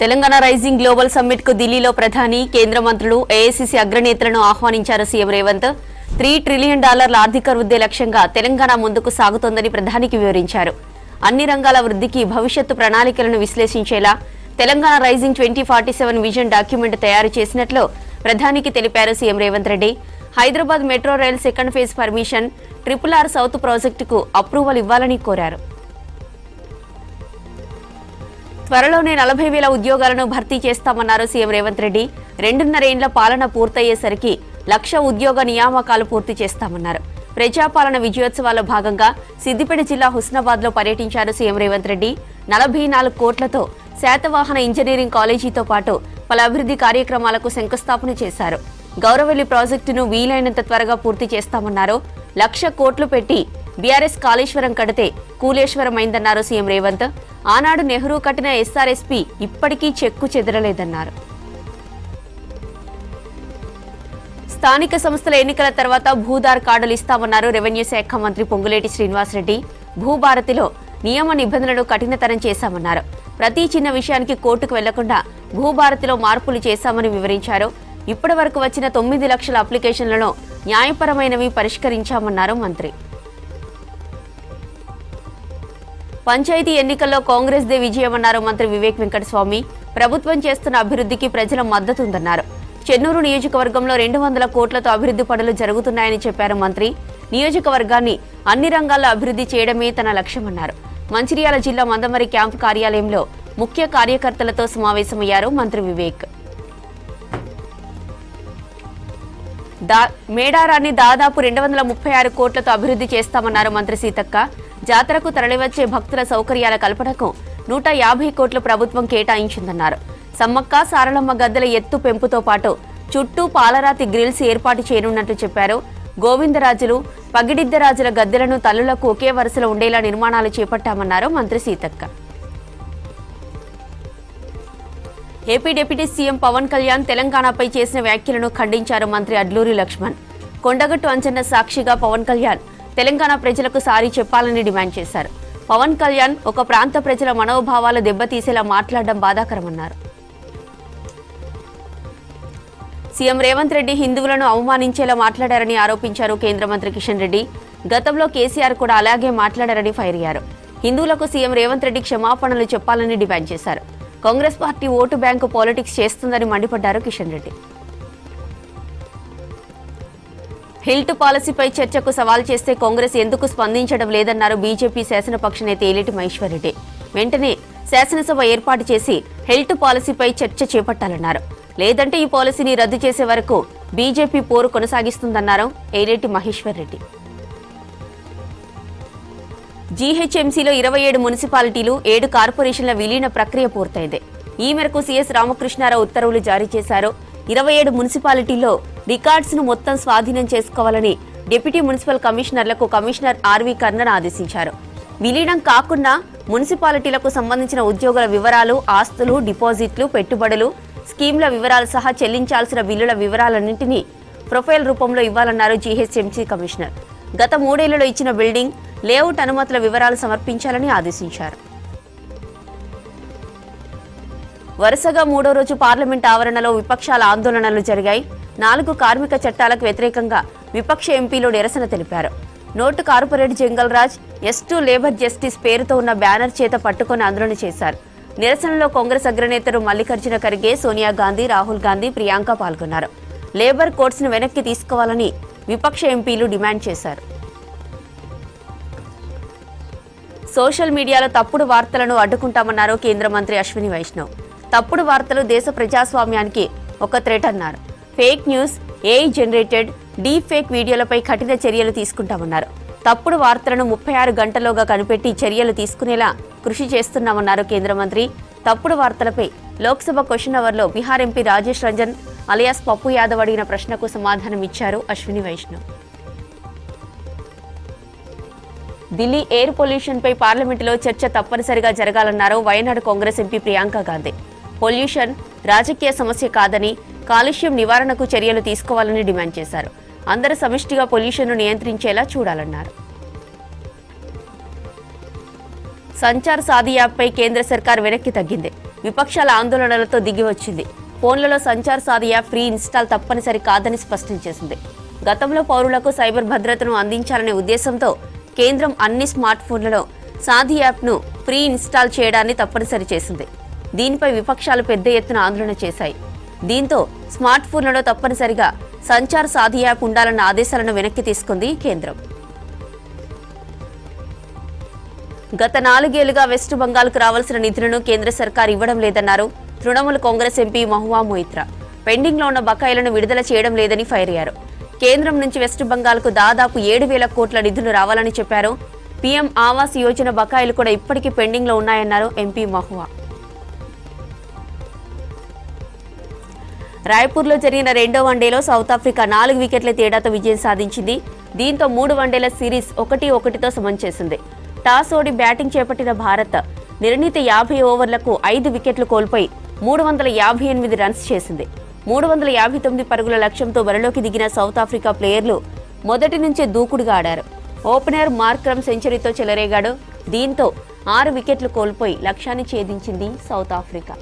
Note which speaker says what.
Speaker 1: Telangana rising global సమ్మిట్కు ఢిల్లీలో ప్రధాని కేంద్ర మంత్రులు ఏఐసిసి అగ్రనేతలను ఆహ్వానించారు సీఎం రేవంత్. త్రీ ట్రిలియన్ డాలర్ల ఆర్థిక వృద్ధి లక్ష్యంగా తెలంగాణ ముందుకు సాగుతోందని ప్రధానికి వివరించారు. అన్ని రంగాల వృద్ధికి భవిష్యత్తు ప్రణాళికలను విశ్లేషించేలా Telangana rising twenty forty seven vision document తయారు చేసినట్లు ప్రధానికి తెలిపారు CM Revanth Reddy. Hyderabad metro rail second phase permission triple R south ప్రాజెక్టుకు అప్రూవల్ ఇవ్వాలని కోరారు. త్వరలోనే నలభై వేల ఉద్యోగాలను భర్తీ చేస్తామన్నారు సీఎం రేవంత్ రెడ్డి. రెండున్నరేండ్ల పాలన పూర్తయ్యేసరికి లక్ష ఉద్యోగ నియామకాలు పూర్తి చేస్తామన్నారు. ప్రజాపాలన విజయోత్సవాల్లో భాగంగా సిద్దిపేట జిల్లా హుస్నాబాద్లో పర్యటించారు సీఎం రేవంత్ రెడ్డి. నలభై నాలుగు కోట్లతో శాతవాహన ఇంజనీరింగ్ కాలేజీతో పాటు పలు అభివృద్ధి కార్యక్రమాలకు శంకుస్థాపన చేశారు. గౌరవల్లి ప్రాజెక్టును వీలైనంత త్వరగా పూర్తి చేస్తామన్నారు. లక్ష కోట్లు పెట్టి బీఆర్ఎస్ కాళేశ్వరం కడితే కూలేశ్వరం అయిందన్నారు సీఎం రేవంత్. ఆనాడు నెహ్రూ కట్టిన ఎస్ఆర్ఎస్పీ ఇప్పటికీ చెక్కు చెదరలేదన్నారు. స్థానిక సంస్థల ఎన్నికల తర్వాత భూదార్ కార్డులు ఇస్తామన్నారు రెవెన్యూ శాఖ మంత్రి పొంగులేటి శ్రీనివాసరెడ్డి. భూభారతిలో నియమ నిబంధనలు కఠినతరం చేశామన్నారు. ప్రతి చిన్న విషయానికి కోర్టుకు వెళ్ళకుండా భూభారతిలో మార్పులు చేశామని వివరించారు. ఇప్పటి వరకు వచ్చిన తొమ్మిది లక్షల అప్లికేషన్లను న్యాయపరమైనవి పరిష్కరించామన్నారు మంత్రి. పంచాయతీ ఎన్నికల్లో కాంగ్రెస్ దే విజయమన్నారు మంత్రి వివేక్ వెంకటస్వామి. ప్రభుత్వం చేస్తున్న అభివృద్ధికి ప్రజల మద్దతు ఉందన్నారు చెన్నూరు నియోజకవర్గంలో రెండు వందల కోట్లతో అభివృద్ధి పనులు జరుగుతున్నాయని చెప్పారు మంత్రి. నియోజకవర్గాన్ని అన్ని రంగాల్లో అభివృద్ధి చేయడమే తన లక్ష్యమన్నారు. మంచిర్యాల జిల్లా మందమరి క్యాంపు కార్యాలయంలో ముఖ్య కార్యకర్తలతో సమావేశమయ్యారు మంత్రి వివేక్. దా మేడారాన్ని దాదాపు రెండు వందల ముప్పై ఆరు కోట్లతో అభివృద్ధి చేస్తామన్నారు మంత్రి సీతక్క. జాతరకు తరలివచ్చే భక్తుల సౌకర్యాల కల్పనకు నూట యాభై కోట్లు ప్రభుత్వం కేటాయించిందన్నారు. సమ్మక్క సారలమ్మ గద్దెల ఎత్తు పెంపుతో పాటు చుట్టూ పాలరాతి గ్రిల్స్ ఏర్పాటు చేయనున్నట్లు చెప్పారు. గోవిందరాజులు పగిడిద్దరాజుల గద్దెలను తల్లులకు ఒకే వరుసలో ఉండేలా నిర్మాణాలు చేపట్టామన్నారు మంత్రి Seethakka. AP deputy CM Pawan Kalyan తెలంగాణపై చేసిన వ్యాఖ్యలను ఖండించారు మంత్రి అడ్లూరి లక్ష్మణ్. కొండగట్టు అంచన్న సాక్షిగా పవన్ కళ్యాణ్ తెలంగాణ ప్రజలకు సారీ చెప్పాలని డిమాండ్ చేశారు. పవన్ కళ్యాణ్ ఒక ప్రాంత ప్రజల మనోభావాలు దెబ్బతీసేలా మాట్లాడడం బాధాకరమన్నారు. సీఎం రేవంత్ రెడ్డి హిందువులను అవమానించేలా మాట్లాడారని ఆరోపించారు కేంద్ర మంత్రి కిషన్ రెడ్డి. గతంలో కేసీఆర్ కూడా అలాగే మాట్లాడారని ఫైర్ అయ్యారు. హిందువులకు సీఎం రేవంత్ రెడ్డి క్షమాపణలు చెప్పాలని డిమాండ్ చేశారు. Congress party vote bank politics చేస్తుందని మండిపడ్డారు కిషన్ రెడ్డి. హిల్ట్ పాలసీపై చర్చకు సవాల్ చేస్తే కాంగ్రెస్ ఎందుకు స్పందించడం లేదన్నారు బీజేపీ శాసనపక్ష నేత ఏలేటి మహేశ్వరరెడ్డి. వెంటనే శాసనసభ ఏర్పాటు చేసి హెల్త్ పాలసీపై చర్చ చేపట్టాలన్నారు. లేదంటే ఈ పాలసీని రద్దు చేసే వరకు బీజేపీ పోరు కొనసాగిస్తుందన్నారు ఏలేటి మహేశ్వర్ రెడ్డి జీహెచ్ఎంసీలో ఇరవై ఏడు మున్సిపాలిటీలు ఏడు కార్పొరేషన్ల విలీన ప్రక్రియ పూర్తయింది. ఈ మేరకు సీఎస్ రామకృష్ణారావు ఉత్తర్వులు జారీ చేశారు. ఇరవై ఏడు మున్సిపాలిటీల్లో రికార్డ్స్ను మొత్తం స్వాధీనం చేసుకోవాలని డిప్యూటీ మున్సిపల్ కమిషనర్లకు కమిషనర్ ఆర్వి కర్ణన్ ఆదేశించారు. విలీనం కాకుండా మున్సిపాలిటీలకు సంబంధించిన ఉద్యోగుల వివరాలు ఆస్తులు డిపాజిట్లు పెట్టుబడులు స్కీమ్ల వివరాలు సహా చెల్లించాల్సిన బిల్లుల వివరాలన్నింటినీ ప్రొఫైల్ రూపంలో ఇవ్వాలన్నారు జీహెచ్ఎంసీ కమిషనర్. గత మూడేళ్ళలో ఇచ్చిన బిల్డింగ్ లేఅవుట్ అనుమతుల వివరాలు సమర్పించాలని ఆదేశించారు. వరుసగా మూడో రోజు పార్లమెంట్ ఆవరణలో విపక్షాల ఆందోళనలు జరిగాయి. నాలుగు కార్మిక చట్టాలకు వ్యతిరేకంగా విపక్ష ఎంపీలు నిరసన తెలిపారు. No to corporate jungle raj yes to labour justice పేరుతో ఉన్న బ్యానర్ చేత పట్టుకొని ఆందోళన చేశారు. నిరసనలో కాంగ్రెస్ అగ్రనేతలు మల్లికార్జున ఖర్గే సోనియా గాంధీ రాహుల్ గాంధీ ప్రియాంక పాల్గొన్నారు. లేబర్ కోర్ట్స్ను వెనక్కి తీసుకోవాలని విపక్ష ఎంపీలు డిమాండ్ చేశారు. సోషల్ మీడియాలో తప్పుడు వార్తలను అడ్డుకుంటామన్నారు కేంద్ర మంత్రి అశ్విని వైష్ణవ్. తప్పుడు వార్తలు దేశ ప్రజాస్వామ్యానికి ఒక థ్రెట్ అన్నారు. Fake news AI generated deep fake వీడియోలపై కఠిన చర్యలు తీసుకుంటామన్నారు. తప్పుడు వార్తలను ముప్పై ఆరు గంటల్లోగా కనిపెట్టి చర్యలు తీసుకునేలా కృషి చేస్తున్నామన్నారు కేంద్ర మంత్రి. తప్పుడు వార్తలపై లోక్సభ క్వశ్చన్ అవర్లో బీహార్ ఎంపీ రాజేష్ రంజన్ అలియాస్ పప్పు యాదవ్ అడిగిన ప్రశ్నకు సమాధానం ఇచ్చారు అశ్విని వైష్ణవ్. ఢిల్లీ ఎయిర్ పొల్యూషన్పై పార్లమెంటులో చర్చ తప్పనిసరిగా జరగాలన్నారు Wayanad Congress MP Priyanka Gandhi. Pollution రాజకీయ సమస్య కాదని కాలుష్యం నివారణకు చర్యలు తీసుకోవాలని డిమాండ్ చేశారు. అందరూ సమిష్టిగా పొల్యూషన్ను నియంత్రించేలా చూడాలన్నారు. సంచార్ సాది యాప్పై కేంద్ర సర్కార్ వెనక్కి తగ్గింది. విపక్షాల ఆందోళనలతో దిగివచ్చింది ఫోన్లలో Sanchar Saathi app free install తప్పనిసరి కాదని స్పష్టం చేసింది. గతంలో పౌరులకు సైబర్ భద్రతను అందించాలనే ఉద్దేశంతో కేంద్రం అన్ని స్మార్ట్ ఫోన్లలో సాధి యాప్ను ఫ్రీ ఇన్స్టాల్ చేయడాన్ని తప్పనిసరి చేసింది. దీనిపై విపక్షాలు పెద్ద ఎత్తున ఆందోళన చేశాయి. దీంతో స్మార్ట్ ఫోన్లలో తప్పనిసరిగా సంచార్ సాధి యాప్ ఉండాలన్న ఆదేశాలను వెనక్కి తీసుకుంది కేంద్రం. గత నాలుగేళ్ళుగా వెస్ట్ బంగాల్కు రావాల్సిన నిధులను కేంద్ర సర్కార్ ఇవ్వడం లేదన్నారు తృణమూల్ కాంగ్రెస్ ఎంపీ మహువా మొయిత్రా. పెండింగ్లో ఉన్న బకాయిలను విడుదల చేయడం లేదని ఫైర్ అయ్యారు. కేంద్రం నుంచి వెస్ట్ బంగాల్కు దాదాపు ఏడు వేల కోట్ల నిధులు రావాలని చెప్పారు. పీఎం ఆవాస్ యోజన బకాయిలు కూడా ఇప్పటికీ పెండింగ్లో ఉన్నాయన్నారు ఎంపీ మహువా. రాయ్పూర్లో జరిగిన రెండో వన్డేలో సౌత్ ఆఫ్రికా నాలుగు వికెట్ల తేడాతో విజయం సాధించింది. దీంతో మూడు వన్డేల సిరీస్ ఒకటి ఒకటితో సమం చేసింది. టాస్ ఓడి బ్యాటింగ్ చేపట్టిన భారత్ నిర్ణీత యాభై ఓవర్లకు ఐదు వికెట్లు కోల్పోయి మూడు వందల యాభై ఎనిమిది రన్స్ చేసింది. మూడు వందల యాభై తొమ్మిది పరుగుల లక్ష్యంతో బరిలోకి దిగిన సౌత్ ఆఫ్రికా ప్లేయర్లు మొదటి నుంచే దూకుడుగా ఆడారు. ఓపెనర్ మార్క్రమ్ సెంచరీతో చెలరేగాడు. దీంతో ఆరు వికెట్లు కోల్పోయి లక్ష్యాన్ని ఛేదించింది సౌత్ ఆఫ్రికా.